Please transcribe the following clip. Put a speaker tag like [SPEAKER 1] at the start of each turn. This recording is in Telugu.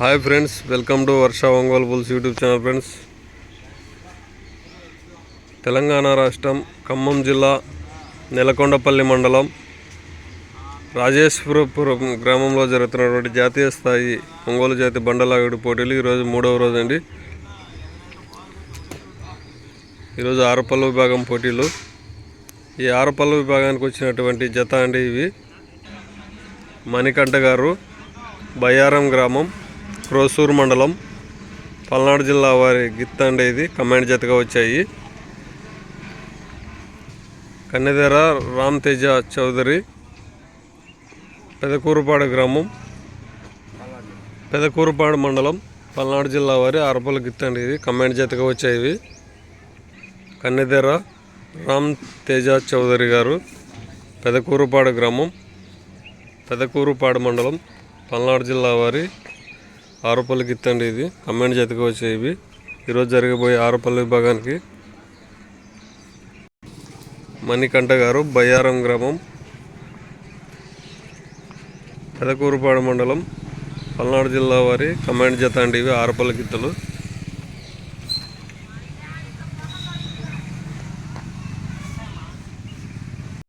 [SPEAKER 1] Hi friends welcome to Varsha Ongole bulls YouTube channel friends Telangana రాష్ట్రం ఖమ్మం జిల్లా నెలకొండపల్లి మండలం రాజేశ్వరపురం గ్రామంలో జరుగుతున్నటువంటి జాతీయ స్థాయి ఒంగోలు జాతి బండలాగుడు పోటీలు ఈరోజు మూడవ రోజు అండి. ఈరోజు ఆరపల్లు విభాగం పోటీలు. ఈ ఆరపల్లు విభాగానికి వచ్చినటువంటి జత అండి ఇవి. మణికంఠ గారు బయ్యారం గ్రామం క్రోసూరు మండలం పల్నాడు జిల్లా వారి గిత్త అండి ఇది. కమాండ్ జతగా వచ్చాయి. కన్నెదెర రామ్ తేజ చౌదరి. పెదకూరుపాడు గ్రామం. పెదకూరుపాడు మండలం పల్నాడు జిల్లా వారి అరపల గిత్త అండి ఇది. కమాండ్ జతగా వచ్చాయి కన్నెదేర కన్నెదెర రామ్ తేజ చౌదరి గారు. పెదకూరుపాడు గ్రామం. పెదకూరుపాడు మండలం పల్నాడు జిల్లా వారి ఆరుపల్లి గిత్తండి ఇది. కమెంట్ చేతికి వచ్చే ఇవి. ఈరోజు జరగబోయే ఆరుపల్లి విభాగానికి మణికంఠ గారు బయ్యారం గ్రామం పెదకూరుపాడు మండలం పల్నాడు జిల్లా వారి కమాండ్ జత అండి ఇవి ఆరుపల్లి గిత్తలు.